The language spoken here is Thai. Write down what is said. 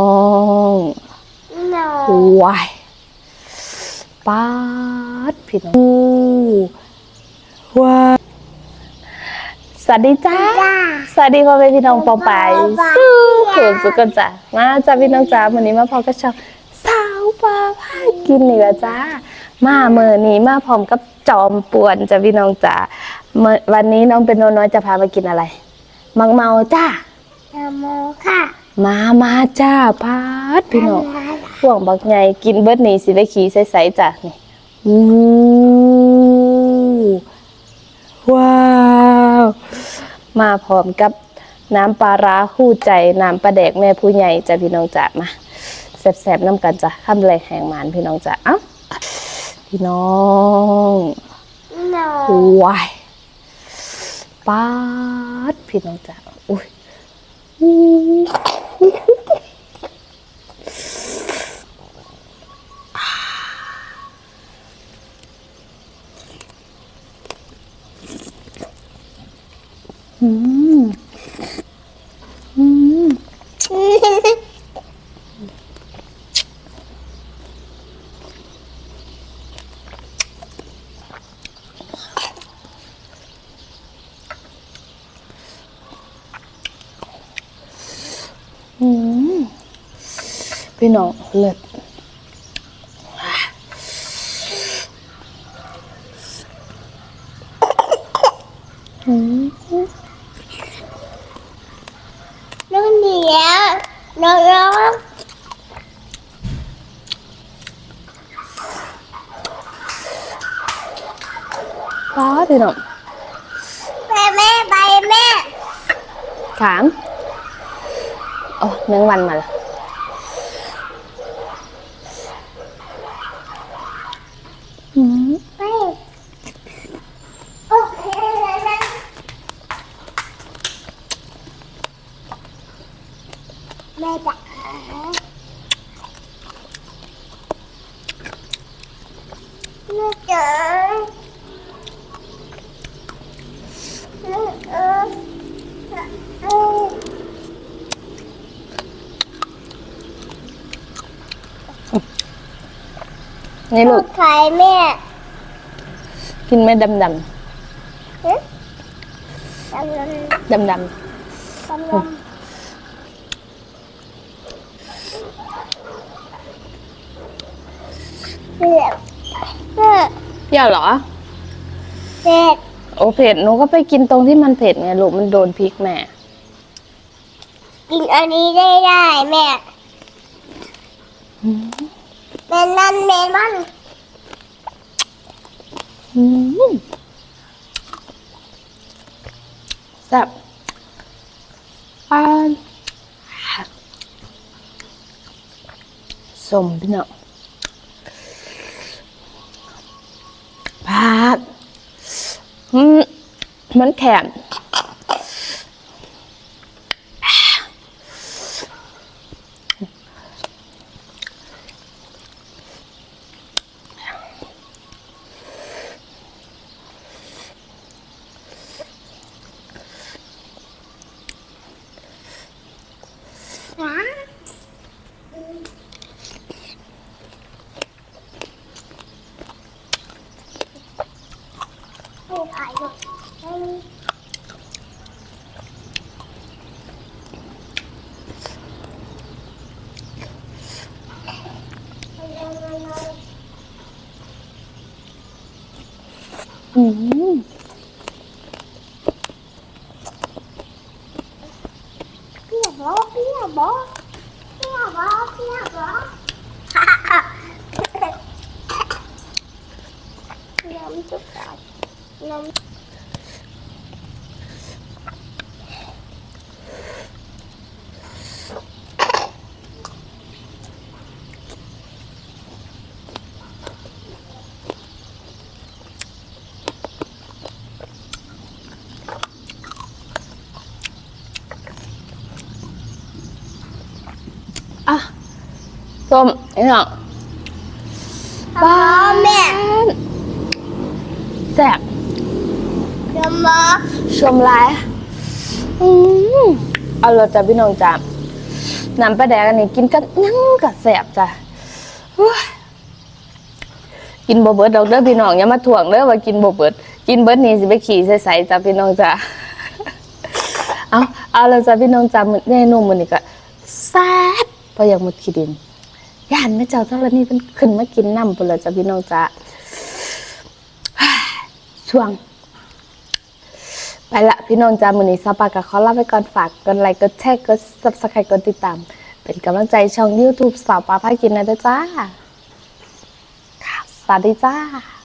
น้องหนอวายป๊าดพี่น้องอู้ว้ายสวัสดีจ้าจ้า สวัสดีพ่อแม่พี่น้องปองไปปองไปสู้เขินสุดกันจ้ะมาจ้าพี่น้องจ้าวันนี้มาพร้อมกับช่องสาวปลาพากินนี่ละจ้า มาเมื่อนี้มาพร้อมกับจอมป่วนจ้ะพี่น้องจ้าเมื่อวันนี้น้องเป็นโนน้อยจะพามากินอะไร มังเมาจ้าหนอโมค่ะ มามาจ้าพาดพี่น้องห่วงบักไงกินเบิดนี่สิได้ขี่ใสๆจ้ะนี่อู้ว้าวมาพร้อมกับน้ำปลาร้าคู่ใจน้ำปลาแดกแม่ผู้ใหญ่จ้ะพี่น้องจ้ะมาแซ่บๆน้ำกันจ้ะข้ามแรงแห่งหมานพี่น้องจ้ะเอ้าพี่น้องหนอว้ายปาดพี่น้องจ้ะอุ้ย อู้อื พี่น้องเลิศอืมน้องเหนียวน้องร้องป้าพี่น้องไปแม่ไปแม่ถามโอ้แมงวันมาละอืมไปโอเคนะแม่จ๋าแม่จ๋าแม่เออเออ นี่ลูกใครแม่ กินไหม่ดำดเอ๊ะกำลังำดำดกำลังเผ็ดเผ็ดำเปรี้ยวเหรอเผ็ดโอเผ็ดหนูก็ไปกินตรงที่มันเผ็ดไงลูกมันโดนพริกแม่ กินอันนี้ได้ได้แม่ แม่นั่นแม่มันอืมแซ่บปานสมพี่น้องพาดอืมมันแข็ง อืมเปรี้ยวบอเปรี้ยวบอเปรี้ยวบอเปรี้ยวบอน้ำจุกกัดน้ำ อะส้มนี่น้องบอแม่แซ่บ เดี๋ยวบอชมไลายอืมเอาเราจะพี่น้องจ้าน้ำปลาแดกอันนี้กินกับหยังกับแสบจ้ะโอ้ยกินบ่เบิดดอกเด้อพี่น้องอย่ามาถ่วงเด้อว่ากินบ่เบิด กินเบิดนี่สิไปขี่ใส่ๆจ้ะพี่น้องจ้ะเอาเอาแล้วจ้ะพี่น้องจ้ะมื้อเมนูมื้อนี้ก็แซ่บพออยากหมดขี้ดินย่านแม่เจ้าเท่านี้เพิ่นขึ้นมากินน้ำพุ่นแล้วจ้ะพี่น้องจ้ะ ช่วง ไปละพี่น้องจ้ามือนี้ซาปากับขอลาไปก่อนฝากกดไลค์กดแชร์กดซับสไครต์กดติดตาม เป็นกำลังใจช่อง YouTube สาวปาพากินนะเด้อจ้าค่ะสวัสดีจ้า